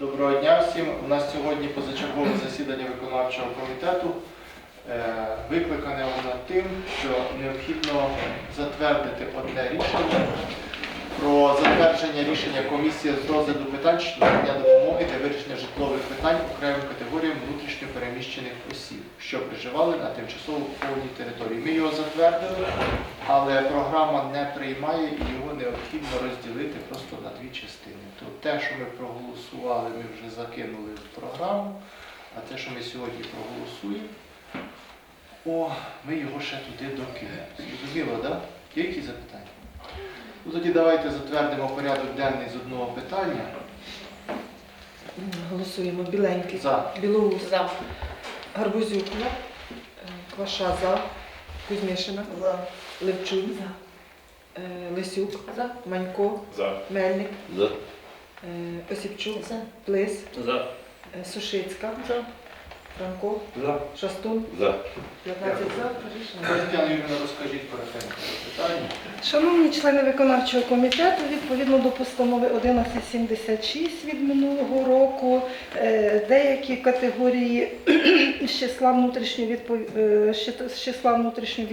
Доброго дня всім. У нас сьогодні позачергове засідання виконавчого комітету. Е, Викликане воно тим, що необхідно затвердити одне рішення про затвердження рішення комісії з розгляду питань щодо надання допомоги для вирішення житлових питань окремих внутрішньо переміщених осіб, що проживали на тимчасово окупованій території. Ми його затвердили, але програма не приймає і його необхідно розділити просто на дві частини. То те, що ми проголосували, ми вже закинули в програму, а те, що ми сьогодні проголосуємо, о, ми його ще туди докинемо. Зрозуміло, так? Да? Є які запитання? Ну тоді давайте затвердимо порядок денний з одного питання. Голосуємо. Біленький. За. Білоус. За. Гарбузюк. Е, Кваша за. Кузьмишина. За. Левчун. За. Лисюк. За. Манько. За. Мельник. За. е, Осіпчук. За. Плис. За. е, Сушицька. За. Франко. За. Шастун. За. 15 за. Рішення. Тетяна Юрійовна, розкажіть коротенько питання. Шановні члени виконавчого комітету, відповідно до постанови 1176 від минулого року, е, деякі категорії з числа внутрішньо відпов- е, з числа внутрішньо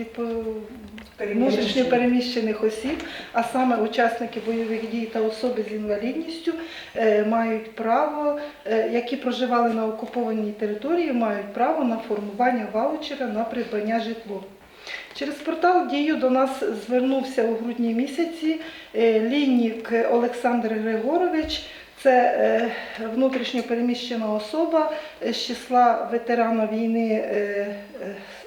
внутрішньо переміщених осіб, а саме учасники бойових дій та особи з інвалідністю, е, мають право, які проживали на окупованій території, мають право на формування ваучера на придбання житло. Через портал Дію до нас звернувся у грудні місяці е, лінік Олександр Григорович. Це е, внутрішньо переміщена особа з числа ветерана війни, е,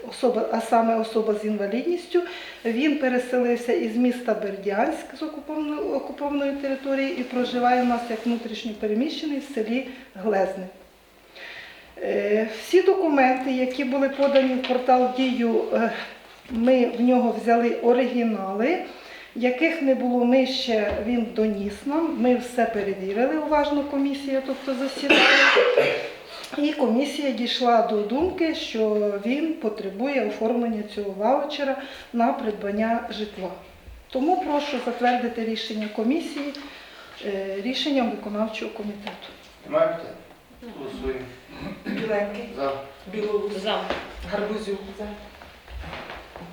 особа, а саме особа з інвалідністю. Він переселився із міста Бердянськ з окупованої, території і проживає у нас як внутрішньо переміщений в селі Глезне. Е, Всі документи, які були подані в портал Дію, е, ми в нього взяли оригінали, яких не було ще він доніс нам. Ми все перевірили уважно, комісія, тобто засідала. І комісія дійшла до думки, що він потребує оформлення цього ваучера на придбання житла. Тому прошу затвердити рішення комісії е, рішенням виконавчого комітету. Немає питань? Голосуємо. Біленький, За. Білоус, За. Гарбузюк,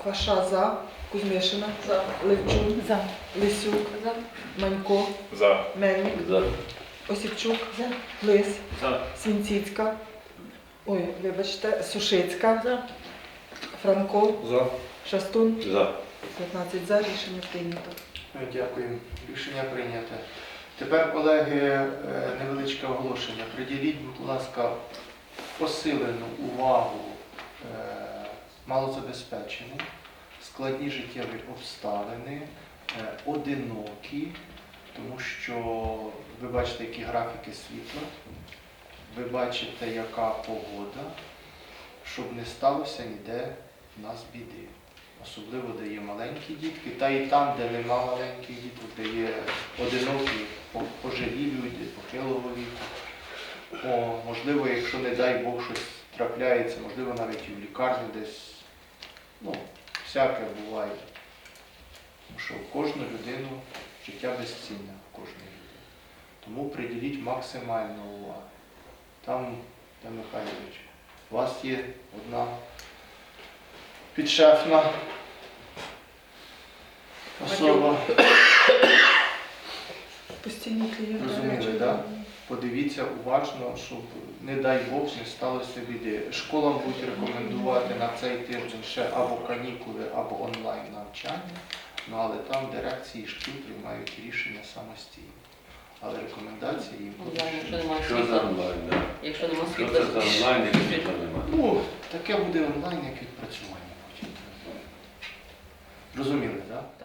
Кваша за, Кузьмишина, За. Левчун, За. Лисюк, За. Манько, За. Мельник, За. Осіпчук, За. Лис, За. Свінціцька, ой, вибачте, Сушицька, За. Франко, За. Шастун, За. 15 за, рішення прийнято. Дякую. Рішення прийнято. Тепер, колеги, е, невеличке оголошення. Приділіть, будь ласка, посилену увагу е, малозабезпеченим, складні життєві обставини, е, одинокі, тому що ви бачите, які графіки світла, ви бачите, яка погода, щоб не сталося ніде в нас біди. Особливо, де є маленькі дітки, та і там, де нема маленьких діток, де є одинокі, пожилі люди, похилого віку. О, можливо, якщо, не дай Бог, щось трапляється, можливо, навіть і в лікарні десь, ну, всяке буває. Тому що в кожну людину життя безцінне, в кожної людини. Тому приділіть максимальну увагу. Там, де Михайлович, у вас є одна підшефна особа. Постійні клієнти. Розуміли, да? Подивіться уважно, щоб, не дай Бог, не сталося біди. Школам будуть рекомендувати на цей тиждень ще або канікули, або онлайн навчання, ну, але там дирекції шкіл приймають рішення самостійно. Але рекомендації їм будуть. Онлайн, якщо немає Що за світла. онлайн, да? Якщо немає Що світла. це за онлайн, як світла немає? Ну, таке буде онлайн, як відпрацювання потім. Розуміли, так? Да?